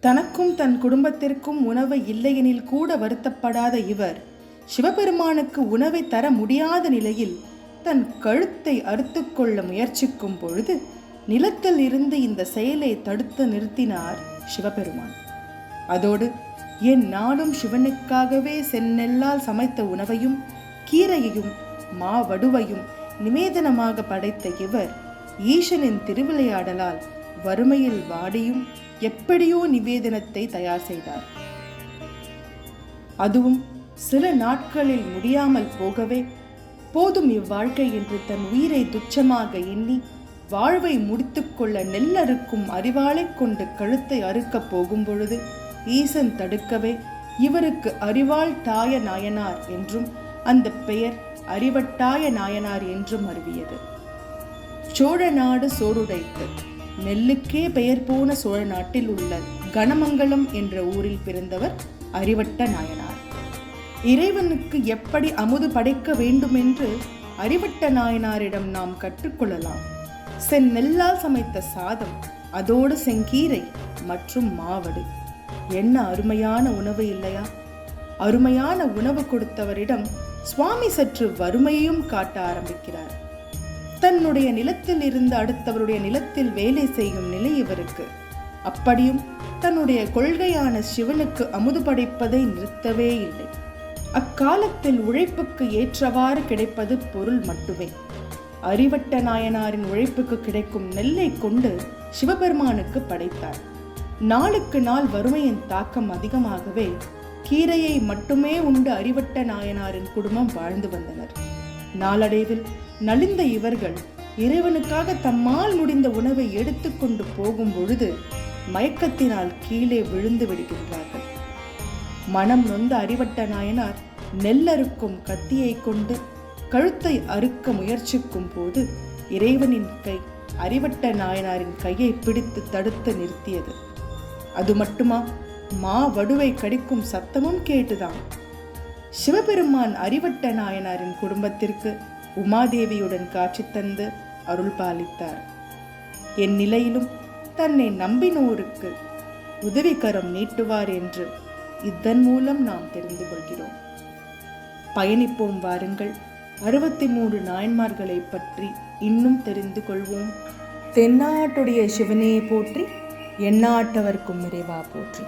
தனக்கும் தன் குடும்பத்திற்கும் உணவு இல்லையெனில் கூட வருத்தப்படாத இவர் சிவபெருமானுக்கு உணவை தர முடியாத நிலையில் தன் கழுத்தை அறுத்துக்கொள்ள முயற்சிக்கும் பொழுது நிலத்தில் இருந்து இந்த செயலை தடுத்து நிறுத்தினார் சிவபெருமான். அதோடு என் நாடும் சிவனுக்காகவே செந்நெல்லால் சமைத்த உணவையும் கீரையையும் மாவடுவையும் நிவேதனமாக படைத்த இவர் ஈசனின் திருவிளையாடலால் வறுமையில் வாடியும் எப்படியோ நிவேதனத்தை தயார் செய்தார். அதுவும் சில நாட்களில் முடியாமல் போகவே போதும் இவ்வாழ்க்கை என்று தன் உயிரை துச்சமாக எண்ணி வாழ்வை முடித்துக்கொள்ள நெல்லறுக்கும் அறிவாளைக் கொண்டு கழுத்தை அறுக்கப் போகும் பொழுது ஈசன் தடுக்கவே இவருக்கு அறிவாள் தாய நாயனார் என்றும் அந்த பெயர் அறிவட்டாய நாயனார் என்றும் அறிவியது சோழ நாடு சோறுடைத்து நெல்லுக்கே பெயர் போன சோழ நாட்டில் உள்ள கணமங்கலம் என்ற ஊரில் பிறந்தவர் அறிவட்ட நாயனார். இறைவனுக்கு எப்படி அமுது படைக்க வேண்டுமென்று அறிவட்ட நாயனாரிடம் நாம் கற்றுக்கொள்ளலாம். செந்நெல்லால் சமைத்த சாதம் அதோடு செங்கீரை மற்றும் மாவடு. என்ன அருமையான உணவு இல்லையா? அருமையான உணவு கொடுத்தவரிடம் சுவாமி சற்று வறுமையையும் காட்ட ஆரம்பிக்கிறார். தன்னுடைய நிலத்தில் இருந்து அடுத்தவருடைய நிலத்தில் வேலை செய்யும் நிலை இவருக்கு. அப்படியும் தன்னுடைய கொள்கையான சிவனுக்கு அமுது படைப்பதை நிறுத்தவே இல்லை. அக்காலத்தில் உழைப்புக்கு ஏற்றவாறு கிடைப்பது பொருள் மட்டுமே. அறிவட்ட நாயனாரின் உழைப்புக்கு கிடைக்கும் நெல்லை கொண்டு சிவபெருமானுக்கு படைத்தார். நாளுக்கு நாள் வறுமையின் தாக்கம் அதிகமாகவே கீரையை மட்டுமே உண்டு அறிவட்ட நாயனாரின் குடும்பம் வாழ்ந்து வந்தனர். நாளடைவில் நலிந்த இவர்கள் இறைவனுக்காக தம்மால் முடிந்த உணவை எடுத்துக்கொண்டு போகும் பொழுது மயக்கத்தினால் கீழே விழுந்து விடுகின்றார்கள். மனம் நொந்த அறிவட்ட நாயனார் நெல்லறுக்கும் கத்தியை கொண்டு கழுத்தை அறுக்க முயற்சிக்கும் போது இறைவனின் கை அறிவட்ட நாயனாரின் கையை பிடித்து தடுத்து நிறுத்தியது. அது மட்டுமா? மா வடுவை கடிக்கும் சத்தமும் கேட்டுதான். சிவபெருமான் அறிவட்ட நாயனாரின் குடும்பத்திற்கு உமாதேவியுடன் காட்சி தந்து அருள் பாலித்தார். என் நிலையிலும் தன்னை நம்பினோருக்கு உதவிகரம் நீட்டுவார் என்று இதன் மூலம் நாம் தெரிந்து கொள்கிறோம். பயணிப்போம் வாருங்கள். அறுபத்தி மூன்று நாயன்மார்களை பற்றி இன்னும் தெரிந்து கொள்வோம். தென்னாட்டுடைய சிவனையை போற்றி எந்நாட்டவர்க்கும் இறைவா போற்றி.